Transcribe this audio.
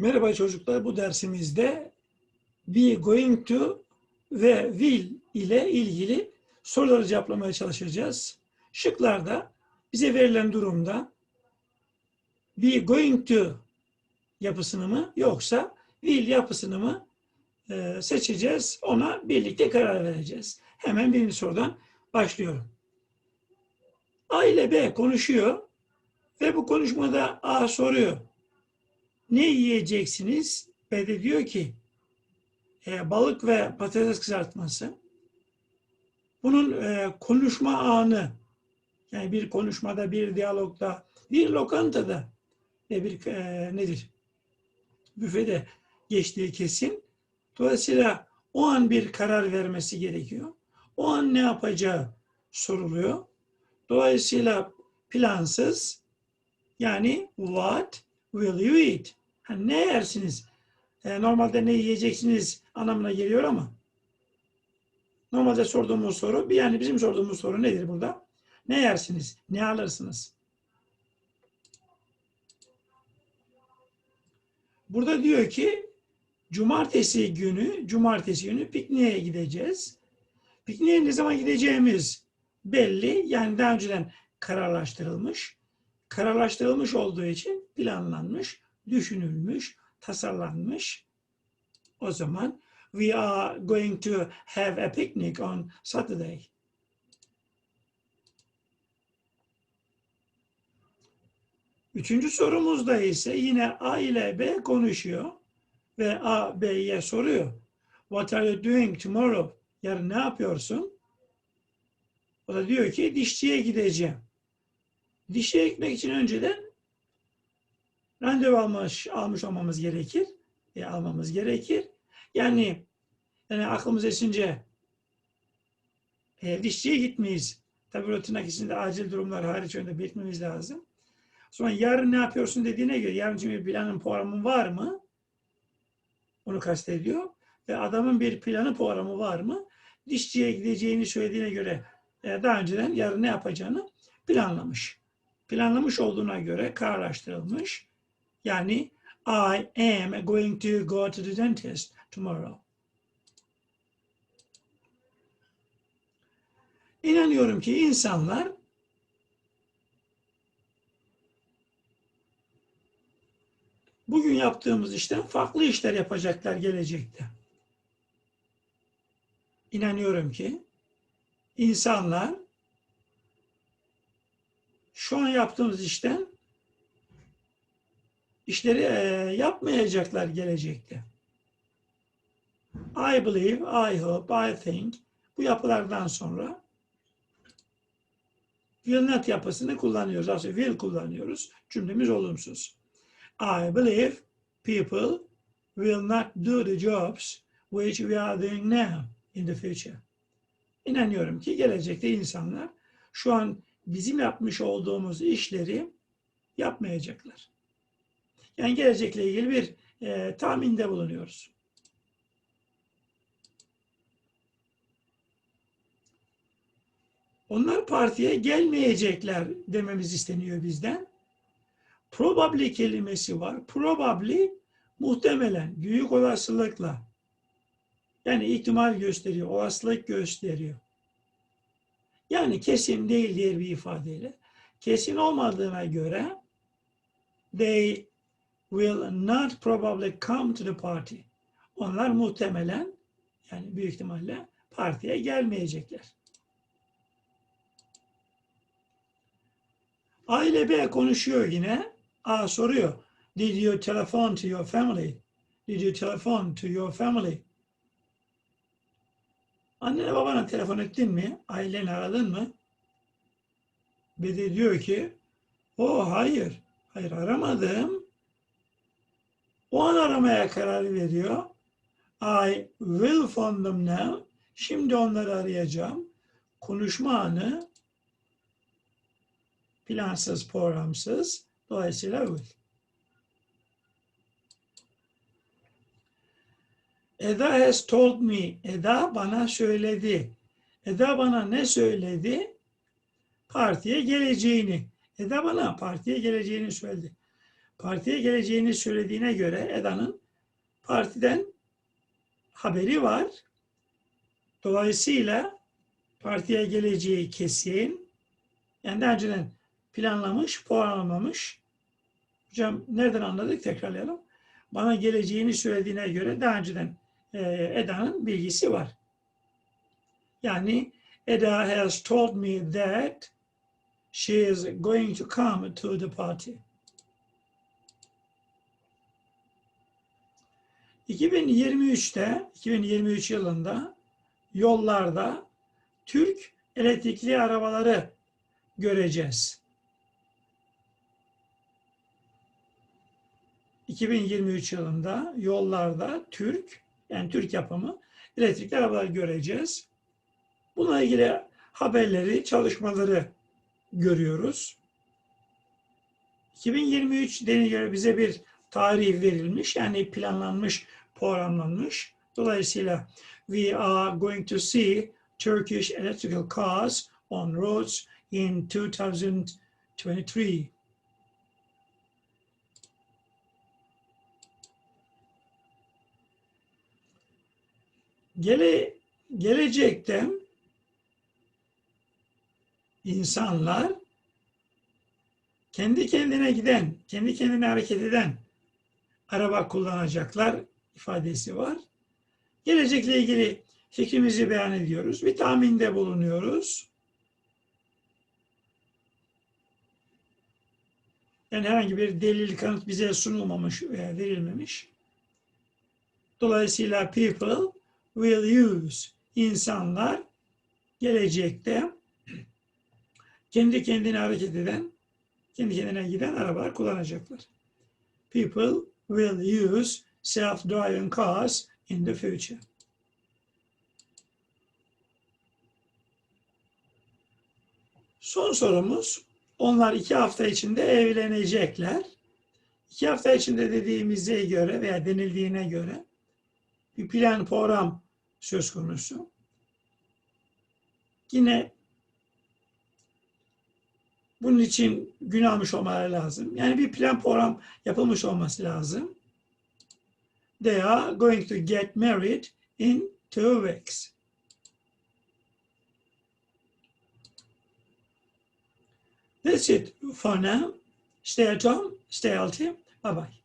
Merhaba çocuklar. Bu dersimizde be going to ve will ile ilgili soruları cevaplamaya çalışacağız. Şıklarda bize verilen durumda be going to yapısını mı yoksa will yapısını mı e, seçeceğiz. Ona birlikte karar vereceğiz. Hemen birinci sorudan başlıyorum. A ile B konuşuyor ve bu konuşmada A soruyor ne yiyeceksiniz? B de diyor ki e, balık ve patates kızartması. Bunun e, konuşma anı yani bir konuşmada, bir diyalogda, bir lokantada ve bir e, nedir? Büfede geçtiği kesin. Dolayısıyla o an bir karar vermesi gerekiyor. O an ne yapacağı soruluyor. Dolayısıyla plansız yani what will you eat? Hani ne yersiniz? E, normalde ne yiyeceksiniz anlamına geliyor ama normalde sorduğumuz soru, yani bizim sorduğumuz soru nedir burada? Ne yersiniz? Ne alırsınız? Burada diyor ki cumartesi günü, cumartesi günü pikniğe gideceğiz. Pikniğe ne zaman gideceğimiz belli. Yani daha önceden kararlaştırılmış. Kararlaştırılmış olduğu için planlanmış düşünülmüş, tasarlanmış. O zaman we are going to have a picnic on Saturday. Üçüncü sorumuzda ise yine A ile B konuşuyor ve A B'ye soruyor. What are you doing tomorrow? Yarın ne yapıyorsun? O da diyor ki dişçiye gideceğim. Dişçiye gitmek için önceden randevu almış, almış olmamız gerekir. E, almamız gerekir. Yani, yani aklımız esince e, dişçiye gitmeyiz. Tabii rutin akisinde acil durumlar hariç önde belirtmemiz lazım. Sonra yarın ne yapıyorsun dediğine göre yarın bir planın programın var mı? Onu kastediyor. Ve adamın bir planı programı var mı? Dişçiye gideceğini söylediğine göre e, daha önceden yarın ne yapacağını planlamış. Planlamış olduğuna göre kararlaştırılmış. Yani I am going to go to the dentist tomorrow. İnanıyorum ki insanlar bugün yaptığımız işten farklı işler yapacaklar gelecekte. İnanıyorum ki insanlar şu an yaptığımız işten işleri e, yapmayacaklar gelecekte. I believe, I hope, I think bu yapılardan sonra will not yapısını kullanıyoruz. Aslında will kullanıyoruz. Cümlemiz olumsuz. I believe people will not do the jobs which we are doing now in the future. İnanıyorum ki gelecekte insanlar şu an bizim yapmış olduğumuz işleri yapmayacaklar. Yani gelecekle ilgili bir e, tahminde bulunuyoruz. Onlar partiye gelmeyecekler dememiz isteniyor bizden. Probably kelimesi var. Probably muhtemelen, büyük olasılıkla. Yani ihtimal gösteriyor, olasılık gösteriyor. Yani kesin değil diğer bir ifadeyle. Kesin olmadığına göre they will not probably come to the party. Onlar muhtemelen yani büyük ihtimalle partiye gelmeyecekler. A ile B konuşuyor yine. A soruyor. Did you telephone to your family? Did you telephone to your family? Annene babana telefon ettin mi? Aileni aradın mı? B de diyor ki o oh, hayır. Hayır aramadım. O an aramaya karar veriyor. I will phone them now. Şimdi onları arayacağım. Konuşma anı plansız, programsız. Dolayısıyla will. Eda has told me. Eda bana söyledi. Eda bana ne söyledi? Partiye geleceğini. Eda bana partiye geleceğini söyledi. Partiye geleceğini söylediğine göre Eda'nın partiden haberi var. Dolayısıyla partiye geleceği kesin. Yani daha önceden planlamış, puanlamamış. Hocam nereden anladık? Tekrarlayalım. Bana geleceğini söylediğine göre daha önceden e, Eda'nın bilgisi var. Yani Eda has told me that she is going to come to the party. 2023'te, 2023 yılında yollarda Türk elektrikli arabaları göreceğiz. 2023 yılında yollarda Türk, yani Türk yapımı elektrikli arabalar göreceğiz. Bununla ilgili haberleri, çalışmaları görüyoruz. 2023 deniliyor bize bir tarih verilmiş, yani planlanmış, programlanmış. Dolayısıyla we are going to see Turkish electrical cars on roads in 2023. Gele, gelecekte insanlar kendi kendine giden, kendi kendine hareket eden araba kullanacaklar ifadesi var. Gelecekle ilgili fikrimizi beyan ediyoruz. Bir tahminde bulunuyoruz. Yani herhangi bir delil kanıt bize sunulmamış veya verilmemiş. Dolayısıyla people will use insanlar gelecekte kendi kendine hareket eden, kendi kendine giden arabalar kullanacaklar. People will use self-driving cars in the future. Son sorumuz, onlar iki hafta içinde evlenecekler. İki hafta içinde dediğimize göre veya denildiğine göre bir plan program söz konusu. Yine bunun için gün almış olmaları lazım. Yani bir plan program yapılmış olması lazım. They are going to get married in two weeks. That's it for now. Stay at home, stay healthy. Bye bye.